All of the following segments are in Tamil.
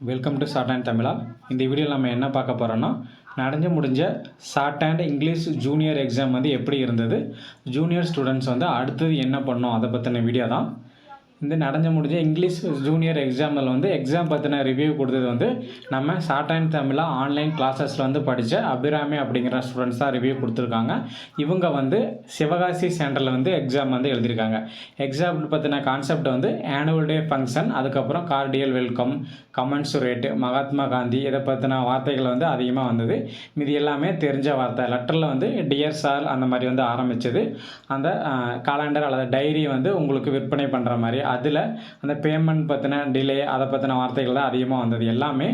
வெல்கம் டு ஷார்ட் அண்ட் தமிழா இந்த வீடியோவில் நம்ம என்ன பார்க்க போகிறோன்னா நடந்து முடிஞ்ச shorthand English junior exam வந்து எப்படி இருந்தது? ஜூனியர் ஸ்டூடெண்ட்ஸ் வந்து அடுத்தது என்ன பண்ணோம்? அதை பற்றின வீடியோ தான். வந்து நடந்து முடிஞ்ச இங்கிலீஷ் ஜூனியர் எக்ஸாமில் வந்து எக்ஸாம் பற்றின ரிவ்யூ கொடுத்தது வந்து நம்ம ஷார்ட் அண்ட் தமிழாக ஆன்லைன் கிளாஸஸில் வந்து படித்த அபிராமி அப்படிங்கிற ஸ்டூடெண்ட்ஸ் தான் ரிவ்யூ கொடுத்துருக்காங்க. இவங்க வந்து சிவகாசி சென்டரில் வந்து எக்ஸாம் வந்து எழுதியிருக்காங்க. எக்ஸாம் பற்றின கான்செப்ட் வந்து ஆனுவல் டே ஃபங்க்ஷன் அதுக்கப்புறம் கார்டியல் வெல்கம் கமன்சுரேட்டு மகாத்மா காந்தி இதை பற்றின வார்த்தைகள் வந்து அதிகமாக வந்தது. மீதி எல்லாமே தெரிஞ்ச வார்த்தை லெட்டரில் வந்து டியர் சார் அந்த மாதிரி வந்து ஆரம்பிச்சது. அந்த காலண்டர் அல்லது டைரி வந்து உங்களுக்கு விற்பனை பண்ணுற மாதிரி அதில் அந்த பேமெண்ட் பற்றின டிலே அதை பற்றின வார்த்தைகள் தான் அதிகமாக வந்தது. எல்லாமே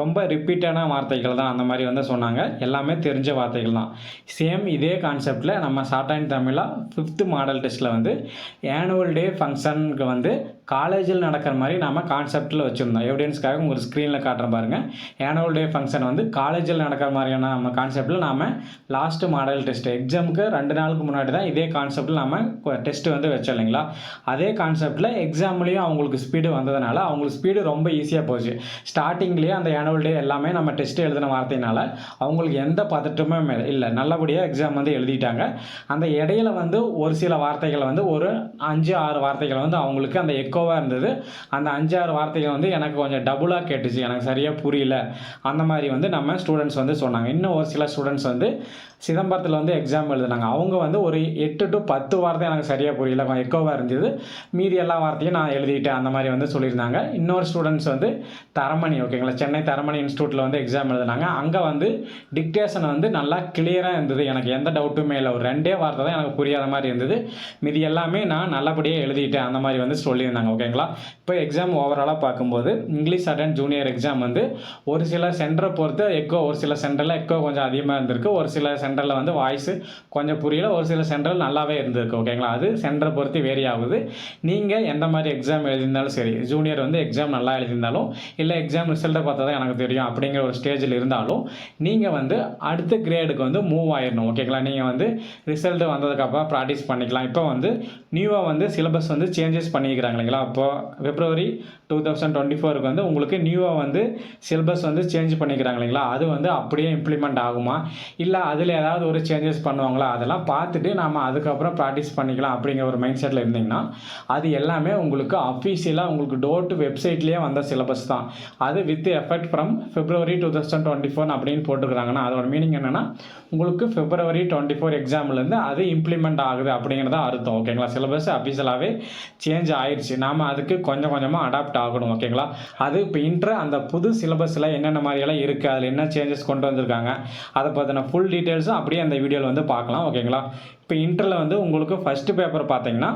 ரொம்ப ரிப்பீட்டான வார்த்தைகள் தான் அந்த மாதிரி வந்து சொன்னாங்க. எல்லாமே தெரிஞ்ச வார்த்தைகள் தான். சேம் இதே கான்செப்டில் நம்ம ஷார்ட் அண்ட் தமிழாக ஃபிஃப்த்து மாடல் டெஸ்ட்டில் வந்து ஆனுவல் டே ஃபங்க்ஷனுக்கு வந்து காலேஜில் நடக்கிற மாதிரி நம்ம கான்செப்டில் வச்சுருந்தோம். எவிடன்ஸ்க்காக உங்களுக்கு ஸ்க்ரீனில் காட்டுறேன் பாருங்கள் ஆனுவல் டே ஃபங்க்ஷன் வந்து காலேஜில் நடக்கிற மாதிரியான நம்ம கான்செப்டில் நாம் லாஸ்ட்டு மாடல் டெஸ்ட் எக்ஸாமுக்கு ரெண்டு நாளுக்கு முன்னாடி தான் இதே கான்செப்டில் நம்ம டெஸ்ட்டு வந்து வச்சோம் இல்லைங்களா? அதே கான்செப்டில் எக்ஸாம்லேயும் அவங்களுக்கு ஸ்பீடு வந்ததுனால அவங்களுக்கு ஸ்பீடு ரொம்ப ஈஸியாக போச்சு. ஸ்டார்டிங்லேயே அந்த ஆனுவல் டே எல்லாமே நம்ம டெஸ்ட்டு எழுதின வார்த்தையினால அவங்களுக்கு எந்த பதட்டமும் இல்லை. நல்லபடியாக எக்ஸாம் வந்து எழுதிட்டாங்க. அந்த இடையில வந்து ஒரு சில வார்த்தைகள் வந்து ஒரு அஞ்சு ஆறு வார்த்தைகள் வந்து அவங்களுக்கு அந்த எக்கோவாக இருந்தது. அந்த அஞ்சாறு வார்த்தைகள் வந்து எனக்கு கொஞ்சம் டபுளாக கேட்டுச்சு. எனக்கு சரியாக புரியல. அந்த மாதிரி வந்து நம்ம ஸ்டூடெண்ட்ஸ் வந்து சொன்னாங்க. இன்னும் ஒரு சில ஸ்டூடெண்ட்ஸ் வந்து சிதம்பரத்தில் வந்து எக்ஸாம் எழுதுனாங்க. அவங்க வந்து ஒரு எட்டு டு பத்து வார்த்தை எனக்கு சரியாக புரியல. கொஞ்சம் எக்கோவாக இருந்தது. மீதி எல்லா வார்த்தையும் நான் எழுதிட்டேன். அந்த மாதிரி வந்து சொல்லியிருந்தாங்க. இன்னொரு ஸ்டூடெண்ட்ஸ் வந்து தரமணி ஓகேங்களா சென்னை தரமணி இன்ஸ்டியூட்டில் வந்து எக்ஸாம் எழுதுனாங்க. அங்கே வந்து டிக்டேஷன் வந்து நல்லா கிளியராக இருந்தது. எனக்கு எந்த டவுட்டுமே இல்லை. ஒரு ரெண்டே வார்த்தை தான் எனக்கு புரியாத மாதிரி இருந்தது. மீதி எல்லாமே நான் நல்லபடியாக எழுதிட்டேன். அந்த மாதிரி வந்து சொல்லியிருந்தாங்க ஓகேங்களா இப்போ எக்ஸாம் ஓவராலாக பார்க்கும்போது இங்கிலீஷ் அட்டன் ஜூனியர் எக்ஸாம் வந்து ஒரு சில சென்டரை பொறுத்து எக்கோ ஒரு சில சென்டரில் எக்கோ கொஞ்சம் அதிகமாக இருந்திருக்கு. ஒரு சில சென்டரில் வந்து வாய்ஸு கொஞ்சம் புரியல. ஒரு சில சென்டரில் நல்லாவே இருந்திருக்கு ஓகேங்களா அது சென்டரை பொறுத்து வேரி ஆகுது. நீங்கள் எந்த மாதிரி எக்ஸாம் எழுதியிருந்தாலும் சரி ஜூனியர் வந்து எக்ஸாம் நல்லா எழுதியிருந்தாலும் இல்லை எக்ஸாம் ரிசல்ட்டை பார்த்தா தான் எனக்கு தெரியும் அப்படிங்கிற ஒரு ஸ்டேஜில் இருந்தாலும் நீங்கள் வந்து அடுத்த கிரேடுக்கு வந்து மூவ் ஆயிடணும் ஓகேங்களா நீங்கள் வந்து ரிசல்ட் வந்ததுக்கப்புறம் ப்ராக்டிஸ் பண்ணிக்கலாம். இப்போ வந்து நியூவாக வந்து சிலபஸ் வந்து சேஞ்சஸ் பண்ணிக்கிறாங்க இல்லைங்களா? இப்போ பிப்ரவரி டூ தௌசண்ட் டுவெண்ட்டி ஃபோருக்கு வந்து உங்களுக்கு நியூவாக வந்து சிலபஸ் வந்து சேஞ்ச் பண்ணிக்கிறாங்க இல்லைங்களா? அது வந்து அப்படியே இம்ப்ளிமெண்ட் ஆகுமா? இல்லை அதில் ஏதாவது ஒரு சேஞ்சஸ் பண்ணுவாங்களா? அதெல்லாம் பார்த்துட்டு நாம் அதுக்கப்புறம் ப்ராக்டிஸ் பண்ணிக்கலாம் அப்படிங்கிற ஒரு மைண்ட் செட்டில் இருந்தீங்கன்னா அது எல்லாமே உங்களுக்கு அஃபீஷியலாக உங்களுக்கு டோர் டு வெப்சைட்லேயே வந்த சிலபஸ் தான். அது with effect from February two thousand twenty four அப்படின்னு போட்டுருக்காங்கன்னா அதோட மீனிங் என்னென்னா உங்களுக்கு ஃபிப்ரவரி டுவெண்ட்டி ஃபோர் எக்ஸாம்லேருந்து அது இம்ப்ளிமெண்ட் ஆகுது அப்படிங்கிறத அர்த்தம். ஓகேங்களா சிலபஸ் அஃபீஷியலாகவே சேஞ்ச் ஆயிடுச்சு நாம் அதுக்கு கொஞ்சம் கொஞ்சமாக அடாப்ட் ஆகணும் ஓகேங்களா அது இப்போ இன்ட்ர அந்த புது சிலபஸில் என்னென்ன மாதிரியெல்லாம் இருக்குது அதில் என்ன சேஞ்சஸ் கொண்டு வந்திருக்காங்க அதை பற்றின ஃபுல் டீட்டெயில்ஸும் அப்படியே அந்த வீடியோவில் வந்து பார்க்கலாம் ஓகேங்களா இப்போ இன்டரில் வந்து உங்களுக்கு ஃபஸ்ட்டு பேப்பர் பார்த்தீங்கன்னா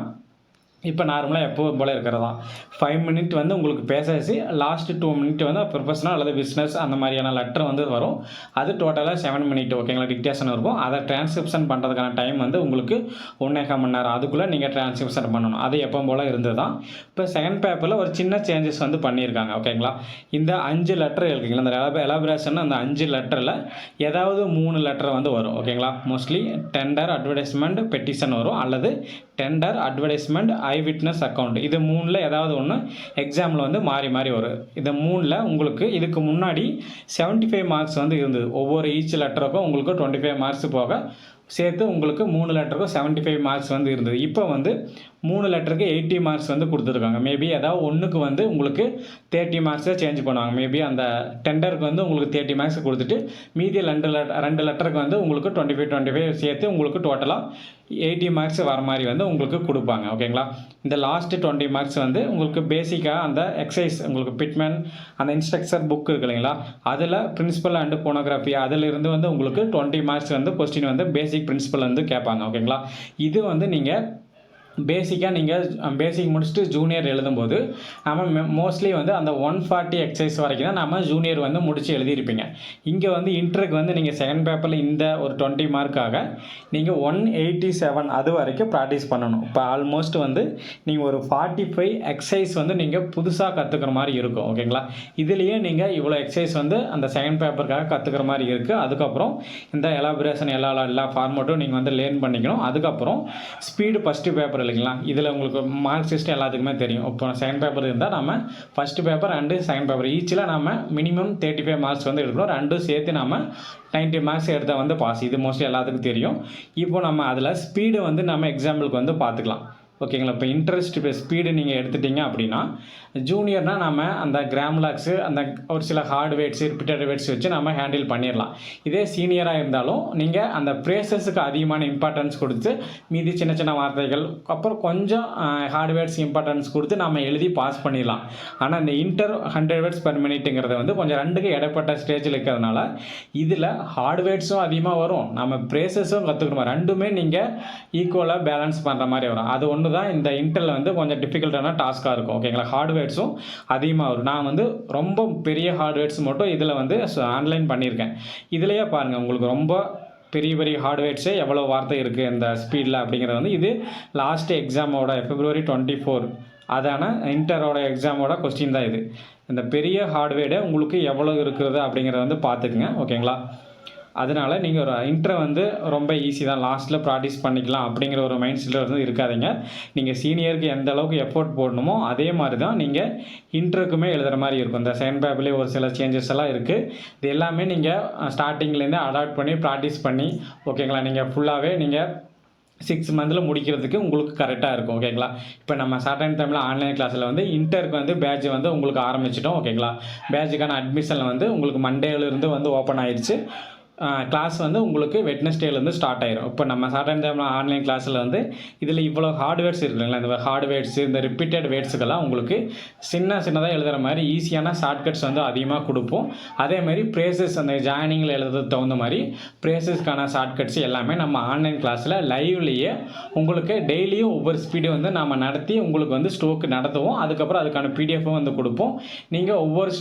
இப்போ நார்மலாக எப்போதும் போல் இருக்கிறதா? ஃபைவ் மினிட் வந்து உங்களுக்கு பேசாச்சு. லாஸ்ட் டூ மினிட் வந்து ப்ரொஃபஷனல் அல்லது பிஸ்னஸ் அந்த மாதிரியான லெட்டர் வந்து வரும். அது டோட்டலாக செவன் மினிட் ஓகேங்களா டிக்டேஷன் இருக்கும். அதை டிரான்ஸ்கிரிப்ஷன் பண்ணுறதுக்கான டைம் வந்து உங்களுக்கு ஒன்றேக்கா மணி நேரம். அதுக்குள்ளே நீங்கள் டிரான்ஸ்கிரிப்ஷன் பண்ணணும். அது எப்போ போல் இருந்தது தான் இப்போ செகண்ட் பேப்பரில் ஒரு சின்ன சேஞ்சஸ் வந்து பண்ணியிருக்காங்க ஓகேங்களா இந்த அஞ்சு லெட்டர் இருக்குங்களா அந்த எலாபரேஷன் அந்த அஞ்சு லெட்டரில் ஏதாவது மூணு லெட்டர் வந்து வரும் ஓகேங்களா மோஸ்ட்லி டெண்டர் அட்வர்டைஸ்மெண்ட் பெட்டிஷன் வரும். அல்லது டெண்டர் அட்வர்டைஸ்மெண்ட் ஐ விட்னஸ் அக்கௌண்ட் இது மூணில் ஏதாவது ஒன்று எக்ஸாமில் வந்து மாறி மாறி வரும். இது மூணில் உங்களுக்கு இதுக்கு முன்னாடி 75 ஃபைவ் மார்க்ஸ் வந்து இருந்தது. ஒவ்வொரு ஈச் லெட்டருக்கும் உங்களுக்கு டுவெண்ட்டி ஃபைவ் மார்க்ஸ் போக சேர்த்து உங்களுக்கு மூணு லெட்டருக்கும் 75 ஃபைவ் மார்க்ஸ் வந்து இருந்தது. இப்போ வந்து மூணு லெட்டருக்கு எயிட்டி மார்க்ஸ் வந்து கொடுத்துருக்காங்க. மேபி ஏதாவது ஒன்றுக்கு வந்து உங்களுக்கு தேர்ட்டி மார்க்ஸை சேஞ்ச் பண்ணுவாங்க. மேபி அந்த டெண்டருக்கு வந்து உங்களுக்கு தேர்ட்டி மார்க்ஸ் கொடுத்துட்டு மீதி ரெண்டு லெட் ரெண்டு லெட்டருக்கு வந்து உங்களுக்கு டுவெண்ட்டி ஃபைவ் டுவெண்ட்டி ஃபைவ் சேர்த்து உங்களுக்கு டோட்டலாக எயிட்டி மார்க்ஸ் வர மாதிரி வந்து உங்களுக்கு கொடுப்பாங்க. ஓகேங்களா இந்த லாஸ்ட்டு டுவெண்ட்டி மார்க்ஸ் வந்து உங்களுக்கு பேசிக்காக அந்த எக்ஸசைஸ் உங்களுக்கு பிட்மேன் அந்த இன்ஸ்ட்ரக்சர் புக் இருக்கு இல்லைங்களா? அதில் பிரின்சிபல் அண்டு போனோகிராஃபி அதிலிருந்து வந்து உங்களுக்கு டுவெண்ட்டி மார்க்ஸ் வந்து கொஸ்டின் வந்து பேசிக் பிரின்சிபல் வந்து கேட்பாங்க. ஓகேங்களா இது வந்து நீங்கள் பேசிக்காக நீங்கள் பேசிக் முடிச்சுட்டு ஜூனியர் எழுதும்போது நம்ம மோஸ்ட்லி வந்து அந்த ஒன் ஃபார்ட்டி எக்ஸசைஸ் வரைக்கும் தான் நம்ம ஜூனியர் வந்து முடித்து எழுதியிருப்பீங்க. இங்கே வந்து இன்டருக்கு வந்து நீங்கள் செகண்ட் பேப்பரில் இந்த ஒரு டுவெண்ட்டி மார்க்காக நீங்கள் ஒன் எயிட்டி செவன் அது வரைக்கும் ப்ராக்டிஸ் பண்ணணும். இப்போ ஆல்மோஸ்ட் வந்து நீங்கள் ஒரு ஃபார்ட்டி ஃபைவ் எக்ஸசைஸ் வந்து நீங்கள் புதுசாக கற்றுக்கிற மாதிரி இருக்கும். ஓகேங்களா இதுலேயே நீங்கள் இவ்வளோ எக்ஸசைஸ் வந்து அந்த செகண்ட் பேப்பருக்காக கற்றுக்கிற மாதிரி இருக்குது அதுக்கப்புறம் இந்த எலாபரேஷன் எல்லா எல்லா ஃபார்மேட்டும் நீங்கள் வந்து லேர்ன் பண்ணிக்கணும். அதுக்கப்புறம் ஸ்பீடு ஃபஸ்ட்டு பேப்பர் பேப்பர் இல்லைங்களா? இதில் உங்களுக்கு மார்க் சிஸ்டம் எல்லாத்துக்குமே தெரியும். இப்போ செகண்ட் பேப்பர் இருந்தால் நம்ம first paper and second paper ஈச்சில் நம்ம மினிமம் தேர்ட்டி ஃபைவ் மார்க்ஸ் வந்து எடுக்கணும். ரெண்டும் சேர்த்து நம்ம நைன்ட்டி மார்க்ஸ் எடுத்தால் வந்து பாஸ் இது மோஸ்ட்லி எல்லாத்துக்கும் தெரியும். இப்போ நம்ம அதில் ஸ்பீடு வந்து நம்ம எக்ஸாம்பிளுக்கு வந்து பார்த்துக்கலாம். ஓகேங்களா? இப்போ இன்ட்ரெஸ்ட் இப்போ ஸ்பீடு நீங்கள் எடுத்துட்டீங்க அப்படின்னா ஜூனியர்னால் நம்ம அந்த கிராம்லாக்ஸு அந்த ஒரு சில ஹார்ட் வெயிட்ஸு ரிப்பீட்டட் வெயிட்ஸ் வச்சு நம்ம ஹேண்டில் பண்ணிடலாம் இதே சீனியராக இருந்தாலும் நீங்கள் அந்த ப்ரேசஸுக்கு அதிகமான இம்பார்ட்டன்ஸ் கொடுத்து மீதி சின்ன சின்ன வார்த்தைகள் அப்புறம் கொஞ்சம் ஹார்ட் வேர்ட்ஸ் இம்பார்ட்டன்ஸ் கொடுத்து நம்ம எழுதி பாஸ் பண்ணிடலாம் ஆனால் இந்த இன்டர் ஹண்ட்ரட் வேர்ட்ஸ் பர் மினிட்டுங்கிறத வந்து கொஞ்சம் ரெண்டுக்கு இடப்பட்ட ஸ்டேஜில் இருக்கிறதுனால இதில் ஹார்ட் வேர்ட்ஸும் அதிகமாக வரும். நம்ம ப்ரேசஸும் கற்றுக்கணும் ரெண்டுமே நீங்கள் ஈக்குவலாக பேலன்ஸ் பண்ணுற மாதிரி வரும். அது ஒன்று தான் இந்த இன்டரில் வந்து கொஞ்சம் டிஃபிகல்ட்டான டாஸ்க்காக இருக்கும். ஓகேங்களா ஹார்ட்வேர்ஸும் அதிகமாக வரும். நான் வந்து ரொம்ப பெரிய ஹார்ட்வேர்ஸ் மட்டும் இதில் வந்து ஆன்லைன் பண்ணியிருக்கேன். இதுலேயே பாருங்கள் உங்களுக்கு ரொம்ப பெரிய பெரிய ஹார்ட்வேர்ஸே எவ்வளோ வார்த்தை இருக்குது இந்த ஸ்பீடில் அப்படிங்கிறது வந்து இது லாஸ்ட் எக்ஸாமோட ஃபிப்ரவரி டுவெண்ட்டி ஃபோர் அதான இன்டரோட எக்ஸாமோட கொஸ்டின் தான் இது. இந்த பெரிய ஹார்ட்வேர்டை உங்களுக்கு எவ்வளோ இருக்கிறது அப்படிங்கிறத வந்து பார்த்துக்குங்க. ஓகேங்களா அதனால் நீங்கள் ஒரு இன்ட்ரை வந்து ரொம்ப ஈஸி தான். லாஸ்ட்டில் ப்ராக்டிஸ் பண்ணிக்கலாம் அப்படிங்கிற ஒரு மைண்ட் செட்டில் வந்து இருக்காதிங்க. நீங்கள் சீனியருக்கு எந்த அளவுக்கு எஃபோர்ட் போடணுமோ அதே மாதிரி தான் நீங்கள் இன்டருக்குமே எழுதுகிற மாதிரி இருக்கும். இந்த செகண்ட் பேப்பிலே ஒரு சில சேஞ்சஸ் எல்லாம் இருக்குது இது எல்லாமே நீங்கள் ஸ்டார்டிங்லேருந்து அடாப்ட் பண்ணி ப்ராக்டிஸ் பண்ணி ஓகேங்களா நீங்கள் ஃபுல்லாகவே நீங்கள் சிக்ஸ் மந்தில் முடிக்கிறதுக்கு உங்களுக்கு கரெக்டாக இருக்கும். ஓகேங்களா இப்போ நம்ம சாட்டர்டே டைமில் ஆன்லைன் கிளாஸில் வந்து இன்டருக்கு வந்து பேட்ச் வந்து உங்களுக்கு ஆரம்பிச்சிட்டோம். ஓகேங்களா பேட்சுக்கான அட்மிஷன் வந்து உங்களுக்கு மண்டேலேருந்து வந்து ஓப்பன் ஆயிடுச்சு கிளாஸ் வந்து உங்களுக்கு வெட்னஸ்டேலேருந்து ஸ்டார்ட் ஆயிரும். இப்போ நம்ம சாட்டர்டே ஆன்லைன் கிளாஸில் வந்து இதில் இவ்வளோ ஹார்ட்வேர்ஸ் இருக்குங்களா? இந்த ஹார்ட்வேர்ஸ் இந்த ரிப்பீட்டட் வேர்ட்ஸுக்கெல்லாம் உங்களுக்கு சின்ன சின்னதாக எழுதுகிற மாதிரி ஈஸியான ஷார்ட்கட்ஸ் வந்து அதிகமாக கொடுப்போம். அதே மாதிரி ப்ரேசஸ் அந்த ஜாயினிங்கில் எழுதுறதுக்கு தகுந்த மாதிரி ப்ரேசஸ்க்கான ஷார்ட்கட்ஸ் எல்லாமே நம்ம ஆன்லைன் கிளாஸில் லைவ்லேயே உங்களுக்கு டெய்லியும் ஒவ்வொரு ஸ்பீடு வந்து நம்ம நடத்தி உங்களுக்கு வந்து ஸ்டோக்கு நடத்துவோம். அதுக்கப்புறம் அதுக்கான பிடிஎஃப்பும் வந்து கொடுப்போம். நீங்கள் ஒவ்வொரு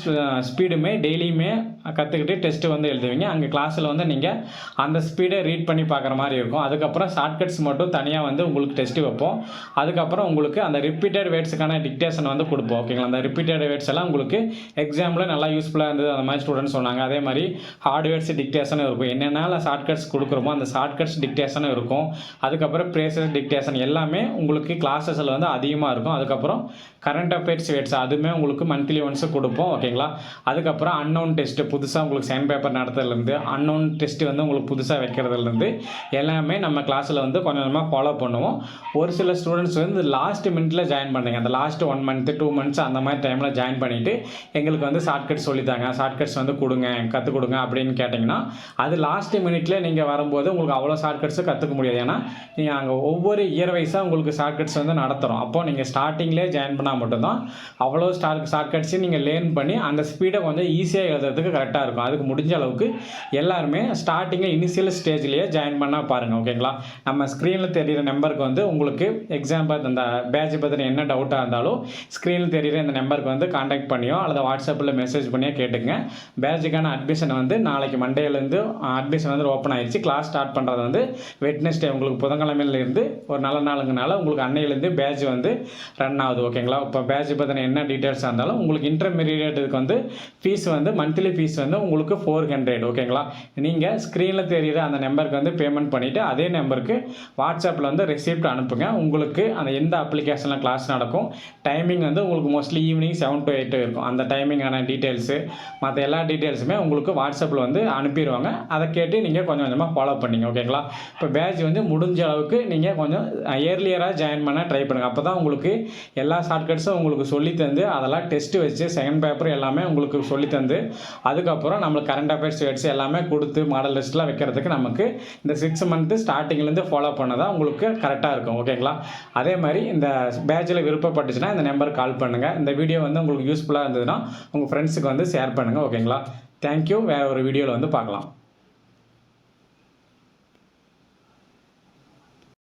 ஸ்பீடுமே டெய்லியுமே கற்றுக்கிட்டு டெஸ்ட்டு வந்து எழுதுவீங்க. அங்கே கிளாஸில் வந்து நீங்கள் அந்த ஸ்பீடை ரீட் பண்ணி பார்க்குற மாதிரி இருக்கும். அதுக்கப்புறம் ஷார்ட்கட்ஸ் மட்டும் தனியாக வந்து உங்களுக்கு டெஸ்ட்டு வைப்போம். அதுக்கப்புறம் உங்களுக்கு அந்த ரிப்பீட்டட் வேர்ட்ஸுக்கான டிக்டேஷன் வந்து கொடுப்போம். ஓகேங்களா அந்த ரிப்பீட்டட் வேர்ட்ஸ் எல்லாம் உங்களுக்கு எக்ஸாம்பிள் நல்லா யூஸ்ஃபுல்லாக இருந்தது. அந்த மாதிரி ஸ்டூடெண்ட்ஸ் சொன்னாங்க. அதே மாதிரி ஹார்ட்வேர்ட்ஸ் டிக்டேஷனும் இருக்கும். என்னென்ன ஷார்ட்கட்ஸ் கொடுக்குறோமோ அந்த ஷார்ட்கட்ஸ் டிக்டேஷனும் இருக்கும். அதுக்கப்புறம் ப்ரேசஸ் டிக்டேஷன் எல்லாமே உங்களுக்கு கிளாஸஸில் வந்து அதிகமாக இருக்கும். அதுக்கப்புறம் கரண்ட் அஃபேர்ஸ் வேட்ஸ் அதுவுமே உங்களுக்கு மந்த்லி ஒன்ஸு கொடுப்போம் ஓகேங்களா அதுக்கப்புறம் அன்னோன் டெஸ்ட்டு புதுசாக உங்களுக்கு சைன் பேப்பர் நடத்துறதுலேருந்து அன்னோன் டெஸ்ட்டு வந்து உங்களுக்கு புதுசாக வைக்கிறதுலேருந்து எல்லாமே நம்ம கிளாஸில் வந்து கொஞ்சம் கொஞ்சமாக ஃபாலோ பண்ணுவோம். ஒரு சில ஸ்டூடெண்ட்ஸ் வந்து லாஸ்ட் மினிட்ல ஜாயின் பண்ணுங்க. அந்த last one month two months அந்த மாதிரி டைமில் ஜாயின் பண்ணிவிட்டு எங்களுக்கு வந்து ஷார்ட்கட்ஸ் சொல்லித்தாங்க. ஷார்ட்கட்ஸ் வந்து கொடுங்க கற்றுக் கொடுங்க அப்படின்னு கேட்டிங்கன்னா அது லாஸ்ட் மினிட்ல நீங்கள் வரும்போது உங்களுக்கு அவ்வளோ ஷார்ட்கட்ஸும் கற்றுக்க முடியாது. ஏன்னா நீங்கள் அங்கே ஒவ்வொரு இயர் வைஸாக உங்களுக்கு ஷார்ட்கட்ஸ் வந்து நடத்துகிறோம் அப்போ நீங்கள் ஸ்டார்டிங்லேயே ஜாயின் பண்ணால் மட்டும்தான் அவ்வளோ ஸ்டார்ட் ஷார்ட்கட்ஸையும் நீங்கள் லேர்ன் பண்ணி அந்த ஸ்பீடை கொஞ்சம் ஈஸியாக எழுதுறதுக்கு கரெக்டாக இருக்கும். அதுக்கு முடிஞ்ச அளவுக்கு எல்லாருமே ஸ்டார்டிங்கில் இனிஷியல் ஸ்டேஜ்லேயே ஜாயின் பண்ணால் பாருங்கள் ஓகேங்களா நம்ம ஸ்க்ரீனில் தெரியிற நம்பருக்கு வந்து உங்களுக்கு எக்ஸாம்பிள் அந்த பேட்ச் பற்றின என்ன டவுட்டாக இருந்தாலும் ஸ்க்ரீனில் தெரியிற இந்த நம்பருக்கு வந்து காண்டாக்ட் பண்ணியோ அல்லது வாட்ஸ்அப்பில் மெசேஜ் பண்ணியோ கேட்டுங்க பேட்சுக்கான அட்மிஷன் வந்து நாளைக்கு மண்டேலேருந்து அட்மிஷன் வந்து ஓப்பன் ஆயிடுச்சு கிளாஸ் ஸ்டார்ட் பண்ணுறது வந்து வெட்னஸ்டே உங்களுக்கு புதன்கிழமையிலேருந்து ஒரு நல்ல நாளுங்கனால உங்களுக்கு அன்னையிலேருந்து பேட்ச் வந்து ரன் ஆகுது ஓகேங்களா இப்போ பேட்ச் பற்றின என்ன டீட்டெயில்ஸாக இருந்தாலும் உங்களுக்கு இன்டர்மீடியேட்டுக்கு வந்து ஃபீஸ் வந்து மந்த்லி ஃபீஸ் வந்து உங்களுக்கு ஃபோர் ஹண்ட்ரட் ஓகேங்களா நீங்கள் ஸ்க்ரீனில் தெரிகிற அந்த நம்பருக்கு வந்து பேமெண்ட் பண்ணிவிட்டு அதே நம்பருக்கு வாட்ஸ்அப்பில் வந்து ரெசிப்ட் அனுப்புங்க. உங்களுக்கு அந்த எந்த அப்ளிகேஷனில் கிளாஸ் நடக்கும் டைமிங் வந்து உங்களுக்கு mostly evening seven to eight இருக்கும். அந்த டைமிங்கான டீட்டெயில்ஸு மற்ற எல்லா டீட்டெயில்ஸுமே உங்களுக்கு வாட்ஸ்அப்பில் வந்து அனுப்பிடுவாங்க அதை கேட்டு நீங்கள் கொஞ்சம் கொஞ்சமாக ஃபாலோ பண்ணிங்க ஓகேங்களா இப்போ பேட்ச் வந்து முடிஞ்ச அளவுக்கு நீங்கள் கொஞ்சம் இயர்லியராக ஜாயின் பண்ண ட்ரை பண்ணுங்கள் அப்போ தான் உங்களுக்கு எல்லா ஷார்ட்கட்ஸும் உங்களுக்கு சொல்லி தந்து அதெல்லாம் டெஸ்ட் வச்சு செகண்ட் பேப்பர் எல்லாமே உங்களுக்கு சொல்லித்தந்து அதுக்கப்புறம் நம்மளுக்கு கரண்ட் அஃபேர்ஸ் வேர்ட்ஸ் எல்லாமே கொடுத்து மாடல் லிஸ்ட்லாம் வைக்கிறதுக்கு நமக்கு இந்த சிக்ஸ் மந்த்து ஸ்டார்டிங்லேருந்து ஃபாலோ பண்ணதான் உங்களுக்கு கரெக்டாக இருக்கும் ஓகேங்களா அதே மாதிரி இந்த பேட்சில் விருப்பப்பட்டுச்சுன்னா இந்த நம்பருக்கு கால் பண்ணுங்கள் இந்த வீடியோ வந்து உங்களுக்கு யூஸ்ஃபுல்லாக இருந்ததுன்னா உங்கள் ஃப்ரெண்ட்ஸுக்கு வந்து ஷேர் பண்ணுங்கள் ஓகேங்களா தேங்க்யூ வேறு ஒரு வீடியோவில் வந்து பார்க்கலாம்.